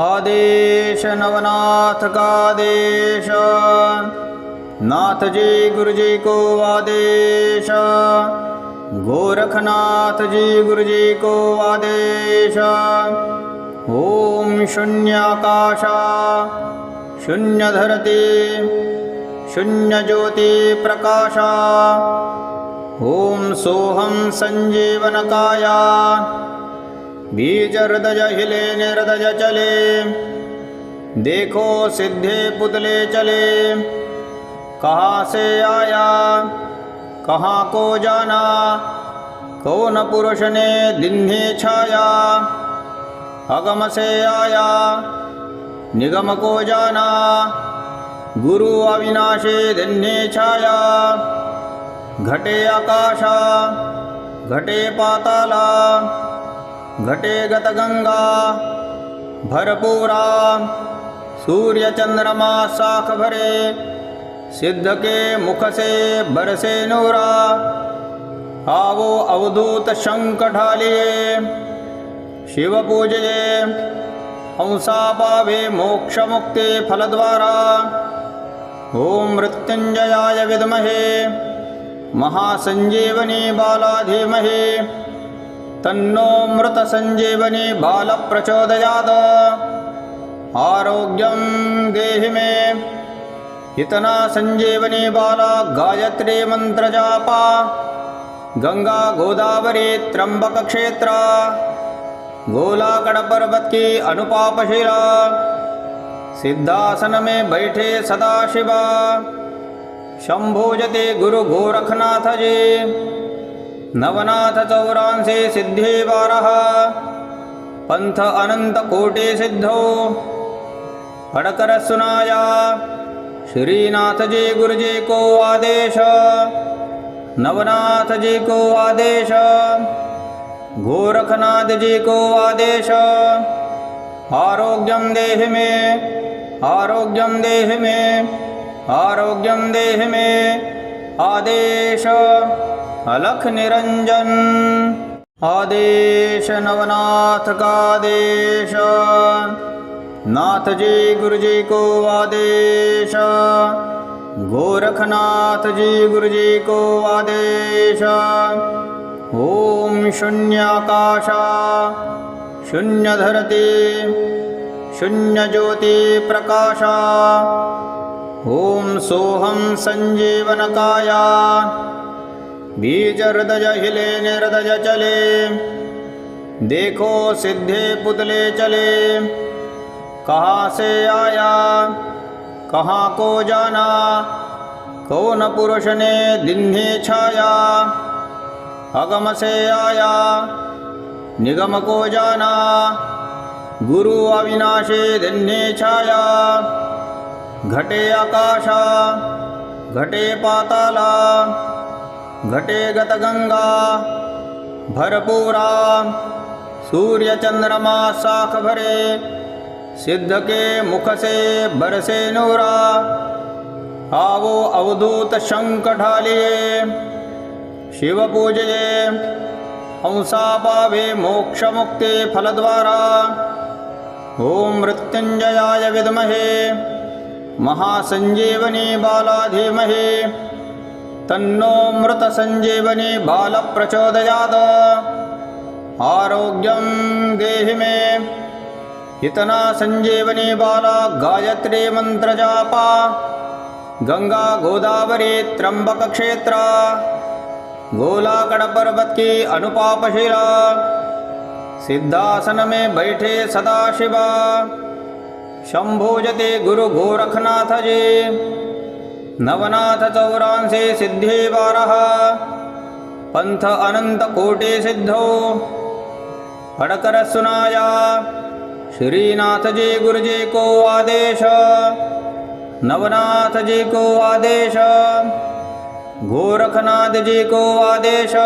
आदेश नवनाथ का आदेश। नाथ जी गुरु जी को आदेश। गोरखनाथ जी गुरु जी को आदेश। ओम शून्याकाशा शून्य धरती शून्य ज्योति प्रकाशा। ओम सोहम संजीवनकाया बीज हृदय हिले निर्दय चले देखो सिद्धे पुतले चले। कहाँ से आया? कहाँ को जाना? कौन पुरुष ने दिन्हे छाया? अगम से आया, निगम को जाना। गुरु अविनाशे दिन्हे छाया। घटे आकाशा, घटे पाताला। घटे गतगंगा, भरपूरा सूर्य चंद्रमा साख भरे, सिद्ध के मुख से बरसे नूरा आवो अवधूत शंख ढालिए, शिव पूजये हंसा पावे मोक्ष मुक्ति फलद्वारा ओम मृत्युंजयाय विद्महे, महासंजीवनी बाला धीमहि तन्नो मृतसञ्जीवनी बालप्रचोदयाद आरोग्यं देहि मे। बालप्रचोदया सञ्जीवनी बाला गायत्री मन्त्रजापा। गङ्गा गोदावरी त्र्यम्बकक्षेत्रा। गोलाकडपर्व सिद्धासन मे बैठे सदाशिवा। शम्भोजते गुरुगोरखनाथजी। नवनाथ चौरांशी सिद्धे बारह पंथ अनंत कोटि सिद्धो। पढ़कर सुनाया श्रीनाथ जी गुरु जी को आदेश। नवनाथ जी को आदेश। गोरखनाथ जी को आदेश। आरोग्यम देह में आरोग्यम देह में आरोग्यम देह में। आदेश। अलख निरंजन आदेश नवनाथ का आदेश। नाथ जी गुरु जी को आदेश। गोरखनाथ जी गुरु जी को आदेश। ओम शून्याकाशा। शून्य धरती शून्य ज्योति प्रकाशा। ओम सोहम संजीवनकाया बीज हृदय हिले निर्दय चले देखो सिद्धे पुतले चले। कहाँ से आया? कहाँ को जाना? कौन पुरुष ने दिन्हे छाया? अगम से आया, निगम को जाना। गुरु अविनाशे दिन्हे छाया। घटे आकाशा, घटे पाताला। घटे गतगंगा भरपूरा सूर्य चंद्रमा साख भरे सिद्ध के मुख से बरसे नूरा, आवो अवधूत शंख ढालिए शिव पूजये हंसा पावे मोक्ष मुक्ति फलद्वारा, ओम मृत्युंजयाय विद्महे, महासंजीवनी बाला धीमहि तन्नो मृतसञ्जीवनी बालप्रचोदयाद आरोग्यं देहि मे। इतना सञ्जीवनी बाला गायत्री मन्त्रजापा। गङ्गा गोदावरी त्र्यम्बकक्षेत्रा। गोलाकड की अनुपापशिला। सिद्धासन मे बैठे सदाशिवा। शम्भोजते गुरुगोरखनाथजी। नवनाथ चौरांशी सिद्धि बारह पंथ अनंत कोटि सिद्धो। पढ़कर सुनाया श्रीनाथ जी गुरु जी को आदेश। नवनाथ जी को आदेश। गोरखनाथ जी को आदेश।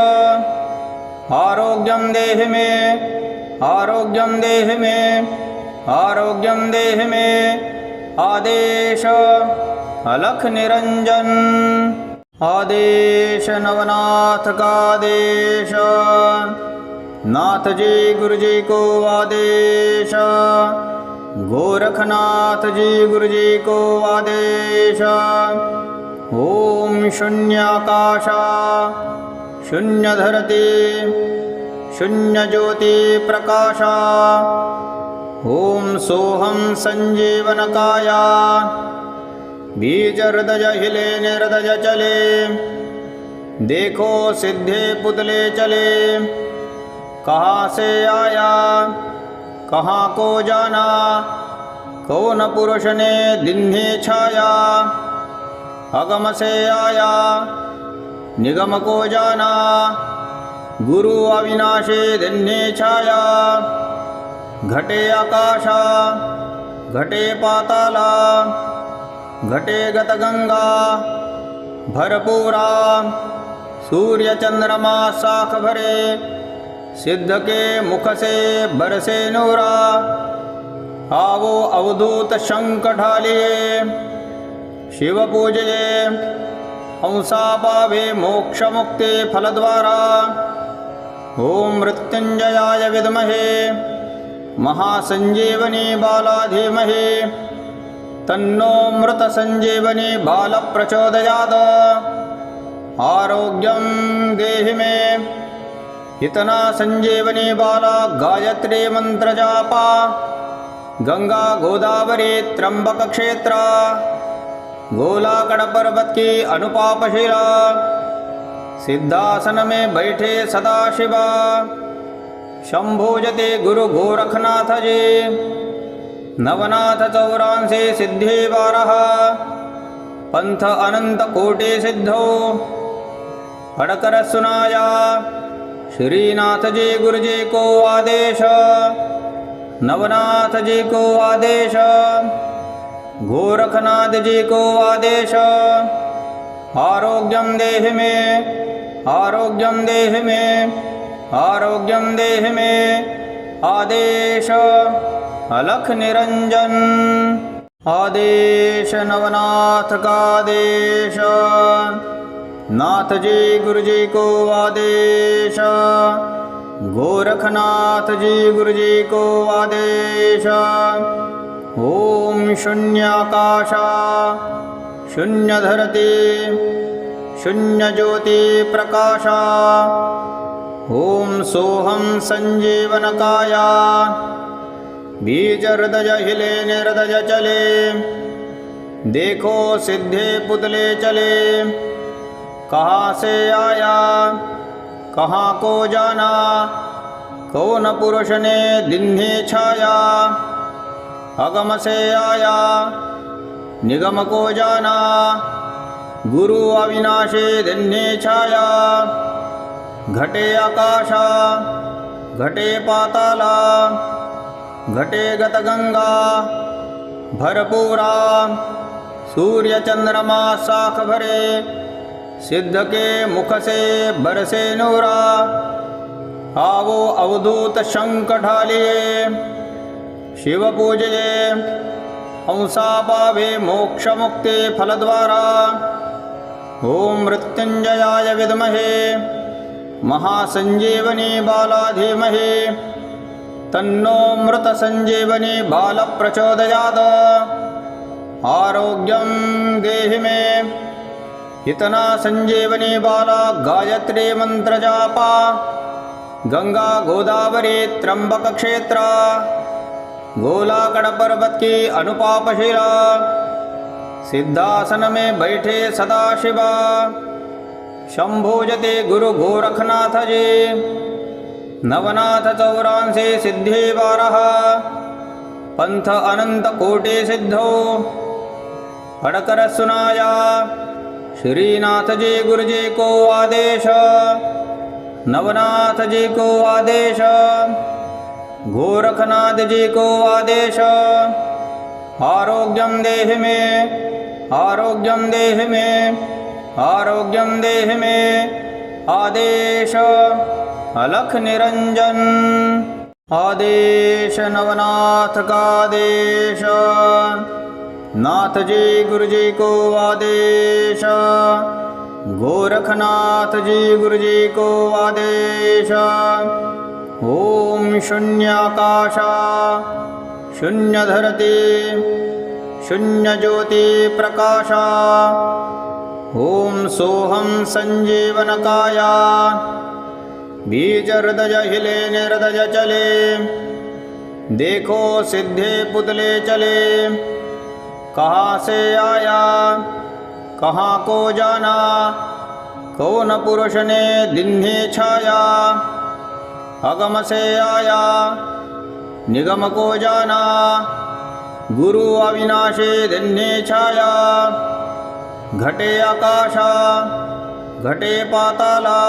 आरोग्यम देह में आरोग्यम देह में आरोग्यम देह में। आदेश, अलख निरंजन। आदेश, नवनाथ का आदेश। नाथ जी गुरु जी को आदेश। गोरखनाथ जी गुरु जी को आदेश। ओम शून्याकाशा शून्य धरती शून्य ज्योति प्रकाशा। ओम सोहम संजीवनकाया। बीज हृदय हिले निर्दय चले। देखो सिद्धे पुतले चले। कहाँ से आया? कहाँ को जाना? कौन पुरुष ने दिन्हे छाया? अगम से आया। निगम को जाना? गुरु अविनाशे दिन्हे छाया। घटे आकाशा, घटे पाताला, घटे गत गंगा भरपूरा, सूर्य चंद्रमा साख भरे, सिद्ध के मुख से बरसे नूरा आवो अवधूत शंख ढालिए, शिव पूजये हंसा पावे मोक्ष मुक्ति फल द्वारा ओम मृत्युंजयाय विद्महे। महासंजीवनी बाला धीमहि तन्नो मृतसंजीवनी बालप्रचोदयात्। आरोग्यं देहि मे। हितना संजीवनी बाला गायत्री मन्त्रजापा। गङ्गा गोदावरी त्र्यम्बकक्षेत्रा। गोलाकडपर्व सिद्धासन मे बैठे सदाशिवा। शंभोजते गुरु गोरखनाथ जी नवनाथ चौरांशी सिद्धे बारह। पंथ अनंत कोटि सिद्धो। पढ़कर सुनाया श्रीनाथ जी गुरु जी को आदेश। नवनाथ जी को आदेश। गोरखनाथ जी को आदेश। आरोग्यम देह में आरोग्यम देह में। आरोग्यम देह में आदेश अलख निरंजन। आदेश नवनाथ का आदेश। नाथ जी गुरु जी को आदेश। गोरखनाथ जी गुरु जी को आदेश। ओम शून्याकाशा शून्य धरती शून्य ज्योति प्रकाशा। ओम सोहम संजीवनकाया बीज हृदय हिले निर्दय चले। देखो सिद्धे पुतले चले। कहाँ से आया? कहाँ को जाना? कौन पुरुष ने दिन्हे छाया? अगम से आया। निगम को जाना? गुरु अविनाशे दिन्हे छाया। घटे आकाशा, घटे पाताला, घटे गत गंगा भरपूरा सूर्य चंद्रमा साख भरे सिद्ध के मुख से बरसे नूरा, आवो अवधूत शंख ढालिए शिव पूजये हंसा पावे मोक्ष मुक्ति फल द्वारा ओम मृत्युंजयाय विद्महे। महासञ्जीवनी बालाधीमहि। तन्नो मृतसञ्जीवनी बालप्रचोदयाद आरोग्यं देहि मे। हितना सञ्जीवनी बाला गायत्री मन्त्रजापा। गङ्गा गोदावरी त्र्यम्बकक्षेत्रा। गोलाकडपर्वत की अनुपापशिला। सिद्धासन मे बैठे सदाशिवा। शंभोजते गुरु गोरखनाथ जी नवनाथ चौरांशी सिद्धि बारह। पंथ अनंत कोटि सिद्धो। पढ़कर सुनाया श्रीनाथ जी गुरु जी को आदेश। नवनाथ जी को आदेश। गोरखनाथ जी को आदेश। आरोग्यम देह में आरोग्यम देह में। आरोग्यम देह में आदेश अलख निरंजन। आदेश नवनाथ का आदेश। नाथ जी गुरु जी को आदेश। गोरखनाथ जी गुरु जी को आदेश। ओम शून्याकाशा शून्य धरती, शून्य ज्योति प्रकाशा। ॐ सोऽहं सञ्जीवनकाया बीजहृदय हिले निर्दय चले। देखो सिद्धे पुतले चले। कहाँ से आया? कहाँ को जाना? कौन पुरुष ने दिन्हे छाया? अगम से आया। निगम को जाना? गुरु अविनाशे दिन्हे छाया। घटे आकाशा, घटे पाताला,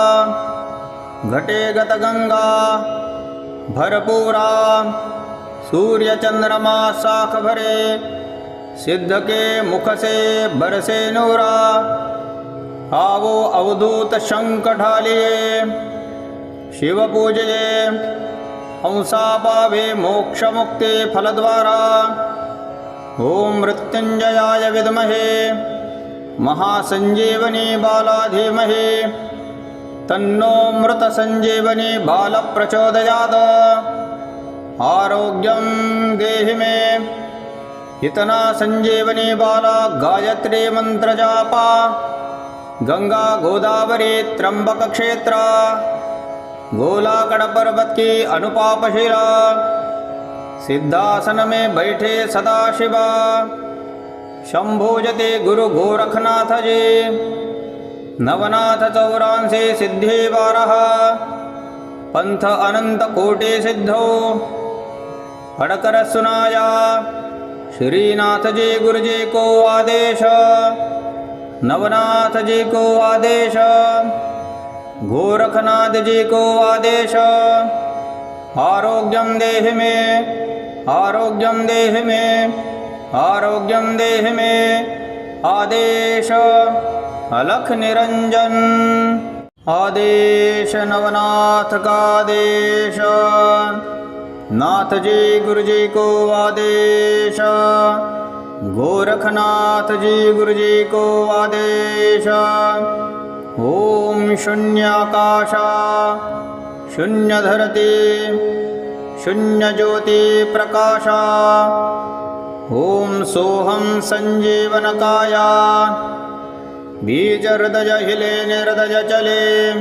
घटे गतगंगा, भरपूरा, सूर्य चंद्रमा साख भरे, सिद्ध के मुख से बरसे नूरा आवो अवधूत शंख ढालिए, शिव पूजये हंसा पावे मोक्ष मुक्ति फलद्वारा, ओम मृत्युंजयाय विद्महे। महासंजीवनी बाला धीमहि तन्नो मृत संजीवनी आरोग्यं देहि मे। हितना संजीवनी बाला गायत्री मन्त्रजापा। गङ्गा गोदावरी त्र्यम्बकक्षेत्रा। गोलाकडपर्व सिद्धासन मे बैठे सदाशिवा। शंभोजते गुरु गोरखनाथ जी नवनाथ चौरांशी सिद्धे बारह पंथ अनंत कोटि सिद्धो। पढ़कर सुनाया श्रीनाथ जी गुरु जी को आदेश। नवनाथ जी को आदेश। गोरखनाथ जी को आदेश। आरोग्यम देह में आरोग्यम देह में। आरोग्यम देह में आदेश अलख निरंजन। आदेश नवनाथ का आदेश। नाथ जी गुरु जी को आदेश। गोरखनाथ जी गुरु जी को आदेश। ओम शून्याकाशा शून्य धरती शून्य ज्योति प्रकाशा। ओम सोऽहं सञ्जीवनकाया बीजहृदय हिले निर्दय चले।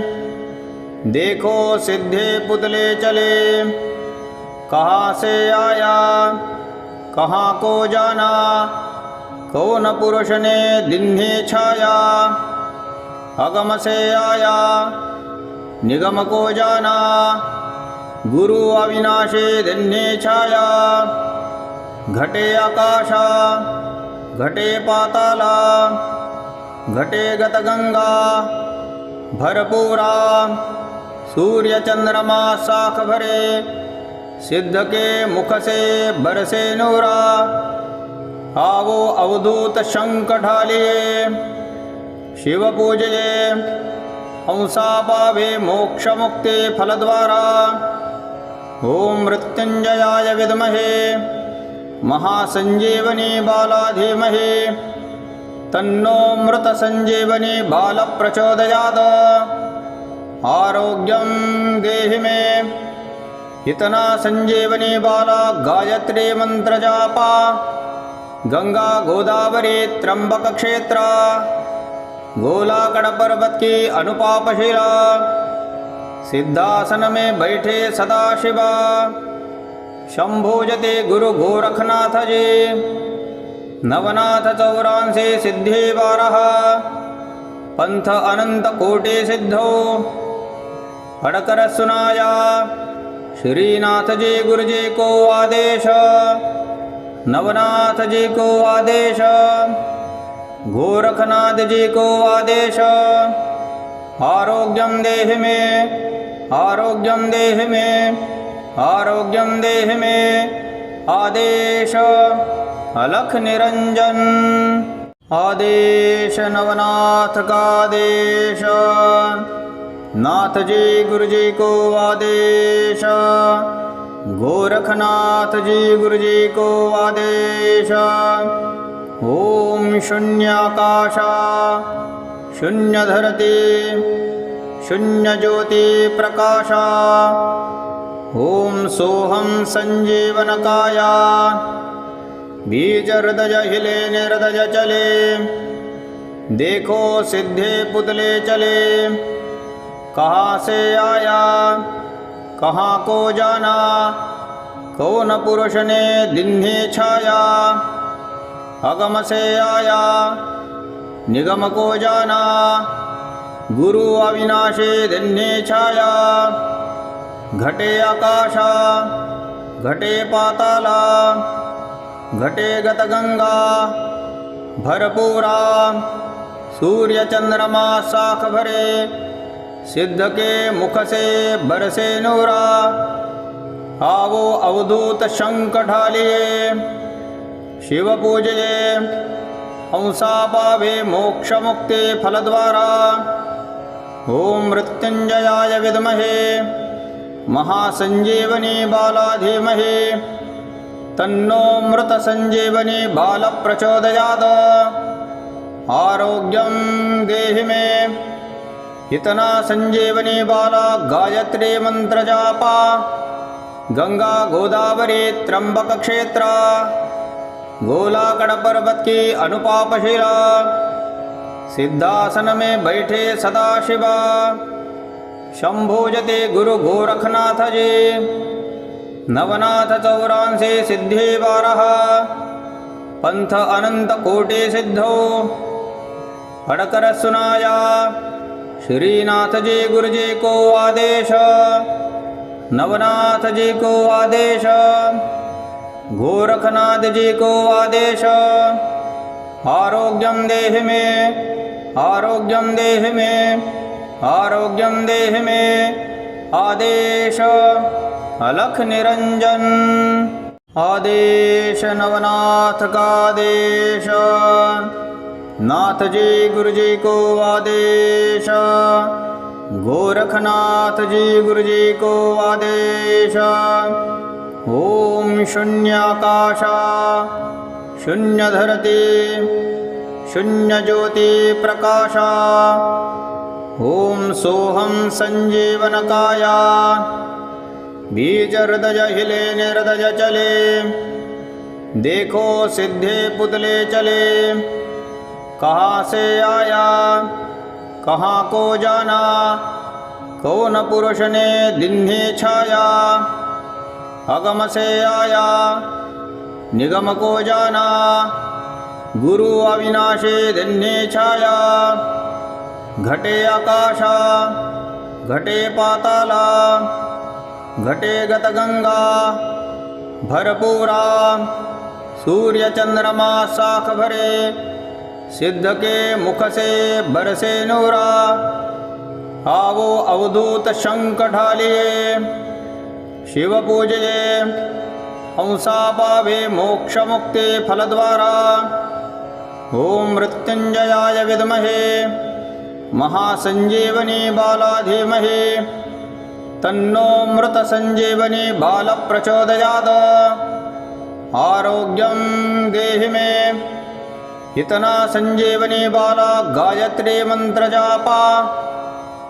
देखो सिद्धे पुतले चले। कहाँ से आया? कहाँ को जाना? कौन पुरुष ने दिन्हे छाया? अगम से आया। निगम को जाना? गुरु अविनाशे दिन्हे छाया। घटे आकाशा, घटे पाताला, घटे गतगंगा, भरपूरा सूर्य चंद्रमा साख भरे सिद्ध के मुख से बरसे नूरा, आवो अवधूत शंख ढालिए शिव पूजये हंसा पावे मोक्ष मुक्ति फलद्वारा, ओम मृत्युंजयाय विद्महे। महासञ्जीवनी बाला धीमहि तन्नो मृतसञ्जीवनी बालप्रचोदयाद आरोग्यं देहि मे। हितना सञ्जीवनी बाला गायत्री मन्त्रजापा गङ्गा गोदावरी त्र्यम्बकक्षेत्रा। गोलाकडपर्वत की अनुपापशिला। सिद्धासन मे बैठे सदाशिवा। शंभोजते गुरु गोरखनाथ जी नवनाथ चौरांशी सिद्धि बारह। पंथ अनंत कोटि सिद्धो। पढ़कर सुनाया श्रीनाथ जी गुरु जी को आदेश। नवनाथ जी को आदेश। गोरखनाथ जी को आदेश। आरोग्यम देह में आरोग्यम देह में। आरोग्यम देह में आदेश अलख निरंजन। आदेश नवनाथ का आदेश। नाथ जी गुरु जी को आदेश। गोरखनाथ जी गुरु जी को आदेश। ओम शून्याकाशा शून्य धरती शून्य ज्योति प्रकाशा। ॐ सोऽहं सञ्जीवनकाया बीजहृदय हिले निर्दय चले। देखो सिद्धे पुतले चले। कहाँ से आया? कहाँ को जाना? कौन पुरुष ने दिन्हे छाया? अगम से आया, निगम को जाना। गुरु अविनाशे दिन्हे छाया। घटे आकाशा, घटे पाताला, घटे गतगंगा, भरपूरा, सूर्य चंद्रमा साख भरे, सिद्ध के मुख से बरसे नूरा आवो अवधूत शंख ढालिए, शिव पूजये हंसा पावे मोक्ष मुक्ति फलद्वारा, ओम मृत्युंजयाय विद्महे। महासंजीवनी बाला धीमहि तन्नो मृत बालप्रचोदयात्। आरोग्यं देहि मे। हितना सञ्जीवनी बाला गायत्री मन्त्रजापा। गङ्गा गोदावरी त्र्यम्बकक्षेत्रा। गोलाकड की अनुपापशिला। सिद्धासन मे बैठे सदाशिवा। शंभोजते गुरु गोरखनाथ जी नवनाथ चौरांशे सिद्धे बारः पंथ अनंत कोटि सिद्धो। पढ़कर सुनाया श्रीनाथ जी गुरु जी को आदेश। नवनाथ जी को आदेश। गोरखनाथ जी को आदेश। आरोग्यम देह में आरोग्यम देह में। आरोग्यम देह में आदेश अलख निरंजन। आदेश नवनाथ का आदेश। नाथ जी गुरु जी को आदेश। गोरखनाथ जी गुरु जी को आदेश। ओम शून्याकाशा शून्य धरती शून्य ज्योति प्रकाशा। ओम सोहम संजीवनकाया बीज हृदय हिले निर्दय चले। देखो सिद्धे पुतले चले। कहाँ से आया? कहाँ को जाना? कौन पुरुष ने दिन्हे छाया? अगम से आया। निगम को जाना? गुरु अविनाशे दिन्हे छाया। घटे आकाशा, घटे पाताला, घटे गतगंगा, भरपूरा सूर्य चंद्रमा साख भरे सिद्ध के मुख से बरसे नूरा, आवो अवधूत शंख ढालिए शिव पूजये हंसा पावे मोक्ष मुक्ति फलद्वारा, ओम मृत्युंजयाय विद्महे। महासञ्जीवनी बाला धीमहि तन्नो मृतसञ्जीवनी बालप्रचोदयाद आरोग्यं देहि मे। हितना सञ्जीवनी बाला गायत्री मन्त्रजापा।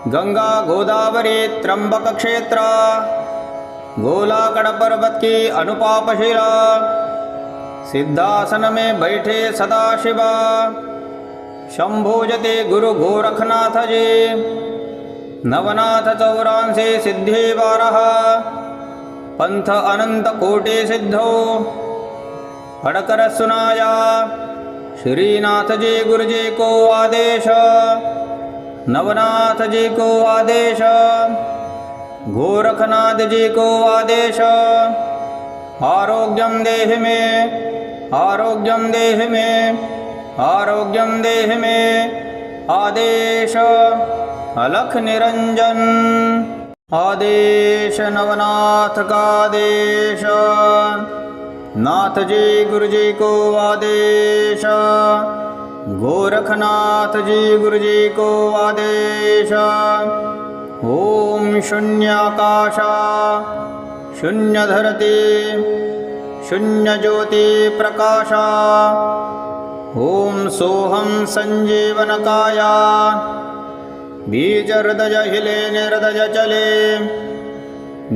गङ्गा गोदावरी त्र्यम्बकक्षेत्रा। गोलाकडपर्वत की अनुपापशिला। सिद्धासन मे बैठे सदाशिवा। शंभोजते गुरु गोरखनाथ जी नवनाथ चौरांशे सिद्धि बारः पंथ अनंत कोटि सिद्धो। पढ़कर सुनाया श्रीनाथ जी गुरु जी को आदेश। नवनाथ जी को आदेश। गोरखनाथ जी को आदेश। आरोग्यम देह में आरोग्यम देह में। आरोग्यम देह में आदेश अलख निरंजन। आदेश नवनाथ का आदेश। नाथ जी गुरु जी को आदेश। गोरखनाथ जी गुरु जी को आदेश। ओम शून्याकाशा शून्य धरती, शून्य ज्योति प्रकाशा। ओम सोहम संजीवनकाया। बीज हृदय हिले निर्दय चले।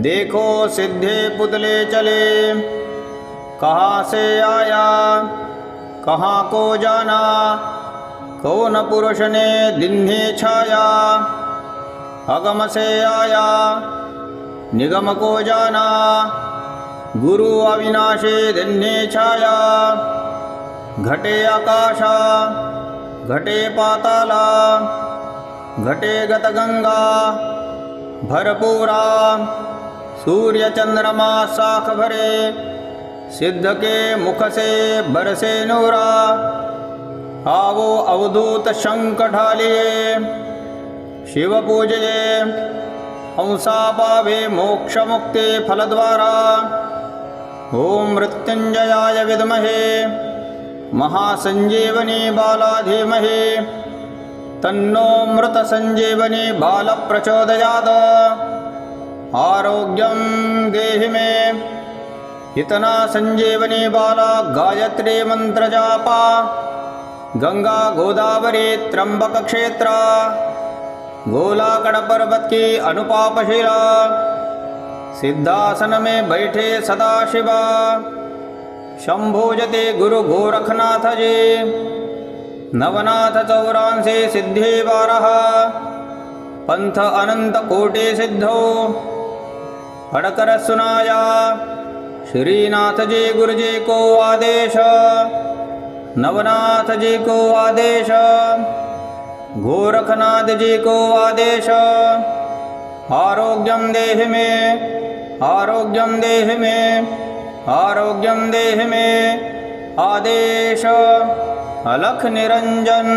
देखो सिद्धे पुतले चले। कहाँ से आया? कहाँ को जाना? कौन पुरुष ने दिन्हे छाया? अगम से आया, निगम को जाना। गुरु अविनाशे दिन्हे छाया। घटे आकाशा, घटे पाताला, घटे गतगंगा, भरपूरा, सूर्य चंद्रमा साख भरे, सिद्ध के मुख से बरसे नूरा आवो अवधूत शंख ढालिए, शिव पूजये हंसा पावे मोक्ष मुक्ति फलद्वारा, ओम मृत्युंजयाय विद्महे। महासंजीवनी बाला धीमहि तन्नो मृत बालप्रचोदयात्। आरोग्यं देहि मे। इतना संजीवनी बाला गायत्री मन्त्रजापा। गङ्गा गोदावरी त्र्यम्बकक्षेत्रा। गोलाकडपर्व सिद्धासन मे बैठे सदाशिवा। शंभोजते गुरु गोरखनाथ जी नवनाथ चौरांशी सिद्धे बारह। पंथ अनंत कोटि सिद्धो। पढ़कर सुनाया श्रीनाथ जी गुरु जी को आदेश। नवनाथ जी को आदेश। गोरखनाथ जी को आदेश। आरोग्यम देह में आरोग्यम देह में। आरोग्यम देह में आदेश अलख निरंजन।